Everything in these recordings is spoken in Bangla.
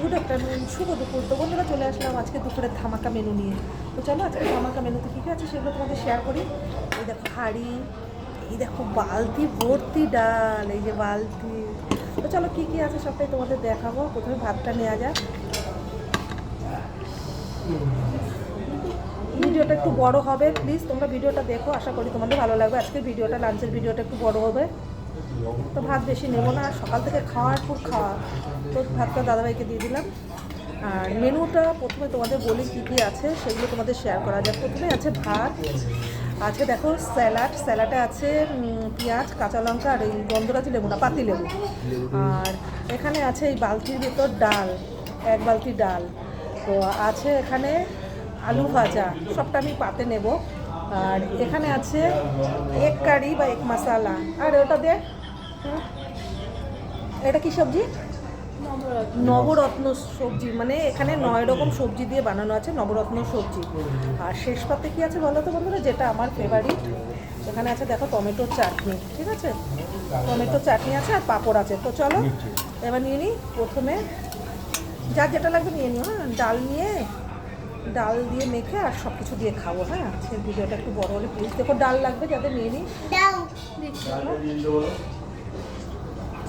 গুড আফটারনুন, শুভ দুপুর। তো বন্ধুরা চলে আসলাম আজকে দুপুরের ধামাকা মেনু নিয়ে। তো চলো আজকে ধামাকা মেনুতে কী কী আছে সেগুলো তোমাদের শেয়ার করি। এই দেখো হাঁড়ি, এই দেখো বালতি, ভর্তি ডাল, এই যে বালতি। তো চলো কী কী আছে সবটাই তোমাদের দেখাবো, প্রথমে ভাতটা নেওয়া যাক। ভিডিওটা একটু বড় হবে প্লিজ তোমরা ভিডিওটা দেখো, আশা করি তোমাদের ভালো লাগবে। আজকের ভিডিওটা লাঞ্চের ভিডিওটা একটু বড় হবে। তো ভাত বেশি নেব না। সকাল থেকে খাওয়ার খুব খাওয়া। তো ভাতটা দাদাভাইকে দিয়ে দিলাম। আর মেনুটা প্রথমে তোমাদের বলি কী কী আছে, সেগুলো তোমাদের শেয়ার করা যাক। প্রথমে আছে ভাত। আছে দেখো স্যালাড। স্যালাডে আছে পেঁয়াজ, কাঁচা লঙ্কা আর এই গন্ধরাজি লেবু না, পাতি লেবু। আর এখানে আছে এই বালতির ভেতর ডাল, এক বালতি ডাল। তো আছে এখানে আলু ভাজা। সবটা আমি পাতে নেব। আর এখানে আছে এক কারি বা এক মশালা। আর ওটা দে হুম। এটা কি সবজি? নবরত্ন। সবজি মানে এখানে নয় রকম সবজি দিয়ে বানানো আছে নবরত্ন সবজি। আর শেষ পাতে কি আছে বলো তো বন্ধুরা? যেটা আমার ফেভারিট এখানে আছে দেখো টমেটোর চাটনি ঠিক আছে? টমেটোর চাটনি আছে আর পাঁপড় আছে। তো চলো এবার নিয়ে নিই প্রথমে। যার যেটা লাগবে নিয়ে নিও হ্যাঁ? ডাল নিয়ে ডাল দিয়ে মেখে আর সব কিছু দিয়ে খাব হ্যাঁ? সে ভিডিওটা একটু বড় হলে প্লিজ দেখো ডাল লাগবে যাতে নিয়ে নিই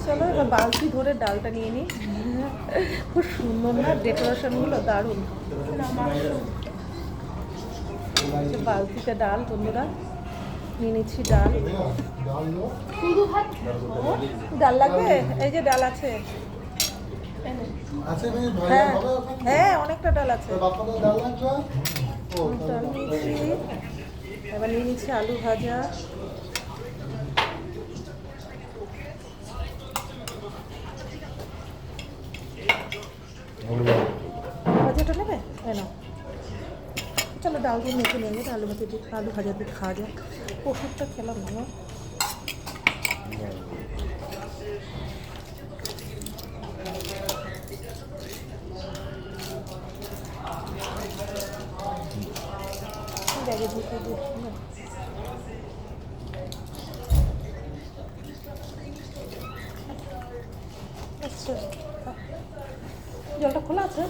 চলো। এবার বালতি ধরে ডালটা নিয়ে নিই। খুব সুন্দর না? ডেকোরেশনগুলো দারুণ। বালতিতে ডাল বন্ধুরা। নিয়ে নিচ্ছি ডাল। ডাল লাগবে? এই যে ডাল আছে। হ্যাঁ। হ্যাঁ অনেকটা ডাল আছে। ডাল নিয়েছি এবার নিয়ে নিচ্ছি আলু ভাজা। ভাজাটা নেবে? কেন চলো ডাল দিয়ে মেখে নিয়ে গেছে আলু ভাজা আলু ভাজা দিয়ে খাওয়া যায় ওষুধটা খেলাম না ব্যাগে ঢুকে না। আচ্ছা। জলটা খোলা আছে?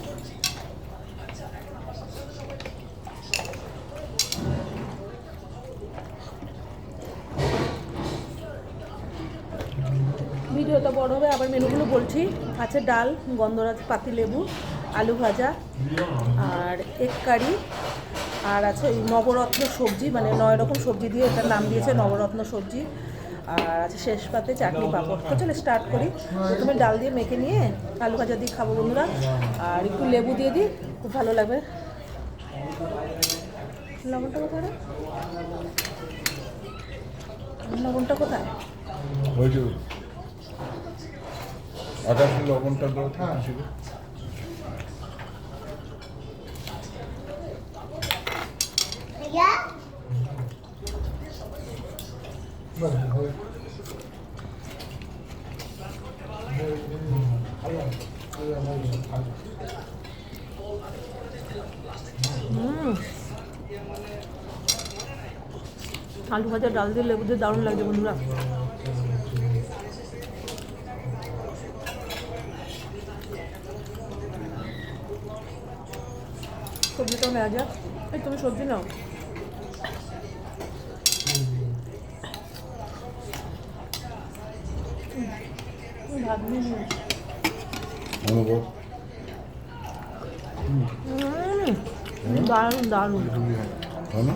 ভিডিওটা বড় হবে, আবার মেনুগুলো বলছি। আছে ডাল, গন্ধরাজ, পাতি লেবু, আলু ভাজা, আর এক কারি, আর আছে ওই নবরত্ন সবজি মানে নয় রকম সবজি দিয়ে এটার নাম দিয়েছে, নবরত্ন সবজি। আর আছে শেষ পাতে চাটনি পাঁপড়। তো চলে স্টার্ট করি। প্রথমে ডাল দিয়ে মেখে নিয়ে আলু ভাজা দিয়ে খাব বন্ধুরা। আর একটু লেবু দিয়ে দিই খুব ভালো লাগবে। লবণটা কোথায় লবণটা কোথায়? আদা লবণটা তো কিছু বাস, হবে। হুম আলু ভাজা, ডাল দিয়ে লেবু দিয়ে দারুণ লাগছে বন্ধুরা। সবজিটাও নেওয়া যাক। এই তুমি সবজি নাও। হুম, ভাত নিয়ে নিও। অনুভব হুম, দারুণ দারুণ হয় না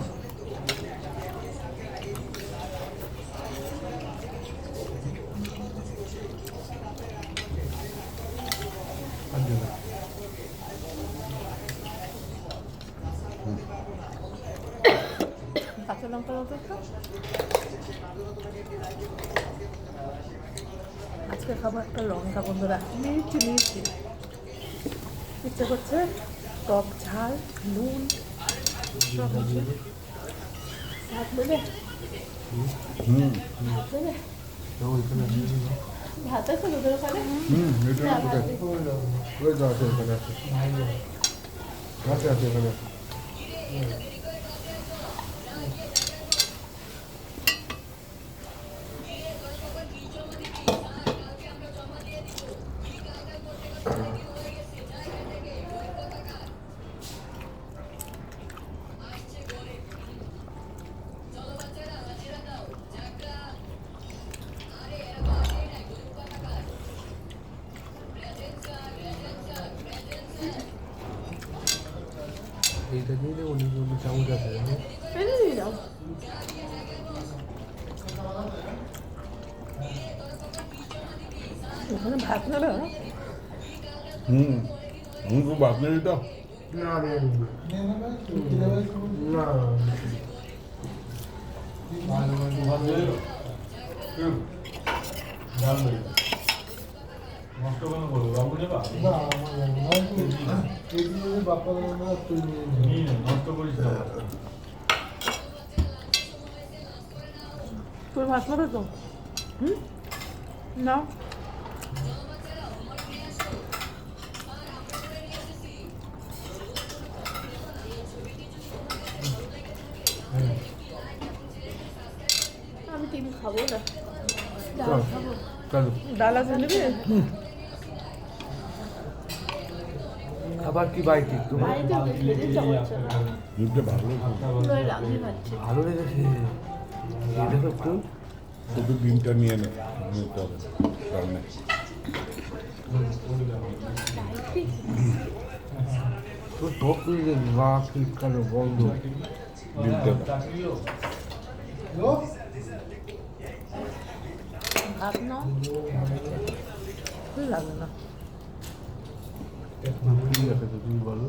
কাঁচা লঙ্কা দাও তো একটু। আজকে খাব একটা লঙ্কা বন্ধুরা। মিষ্টি মিষ্টি। ইচ্ছে করছে টক ঝাল নুন সব আছে ভাত আছে দুধের ওখানে? হুম এটা কোথায় ওই তো আছে আছে। আছে। আছে এখানে আছে এইটা দিয়ে দেবো অন্য অন্য চামচ আছে জানো? এনে দিয়ে দাও ওখানে ভাত নেবে না? হুম হুম খুব ভাত নেই তো না রে নিয়ে নেবে তুমি দিলে ভাই তুমি না না আমার জানি না তুই তুমি ভাত নেবে তো হুম না আমি টিভি খাব না। ডাল আছে নেবে আবার কি বাইটি তোমার বাড়িতে দুধটা ভালো ভালো লেগেছে। এটা তো একটু। শুধু ডিমটা নিয়ে নে নিতে হবে। টক নিয়ে মা শীতকালে বন্ধ? ডিমটা লো ভাত না লাগে না। তুমি বলো।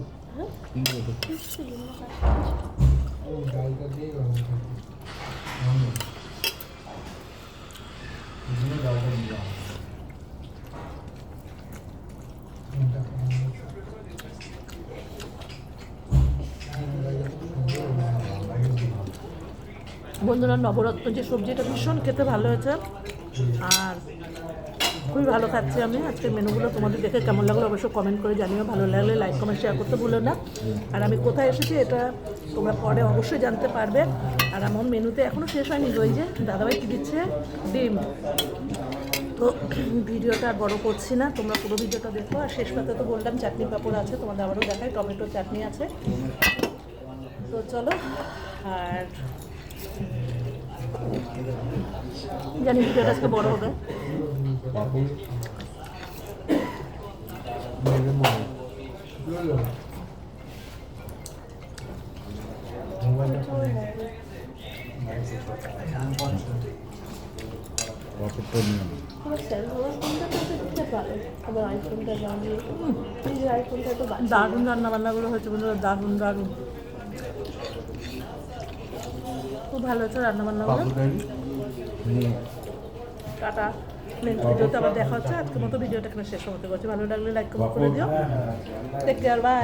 বন্ধুরা নবরত্ন যে সবজিটা ভীষণ খেতে ভালো হয়েছে। আর খুবই ভালো খাচ্ছি আমি। আজকের মেনুগুলো তোমাদের দেখে কেমন লাগল অবশ্যই কমেন্ট করে জানিও। ভালো লাগলে লাইক কমেন্ট শেয়ার করতে ভুলো না। আর আমি কোথায় এসেছি এটা তোমরা পরে অবশ্যই জানতে পারবে। আর আমার মেনুতে এখনও শেষ হয়নি ওই যে দাদাভাই কী দিচ্ছে? ডিম। তো ভিডিওটা আর বড়ো করছি না, তোমরা পুরো ভিডিওটা দেখো। আর শেষ পাতে তো বললাম চাটনি পাঁপড় আছে, তোমাদের আবারও দেখায় টমেটো চাটনি আছে। তো চলো, আর জানি ভিডিওটা আজকে বড় হবে। দারুণ রান্না বান্নাগুলো হয়েছে বন্ধুরা দারুণ দারুণ। খুব ভালো হয়েছে রান্না বান্নাগুলো বাবু ডাইনি হুম টাটা নেক্সট ভিডিওতে আবার দেখা হচ্ছে। আজকের মতো ভিডিওটা এখানে শেষ হতে করছে ভালো লাগলে লাইক কমেন্ট করে দিও। Take care bye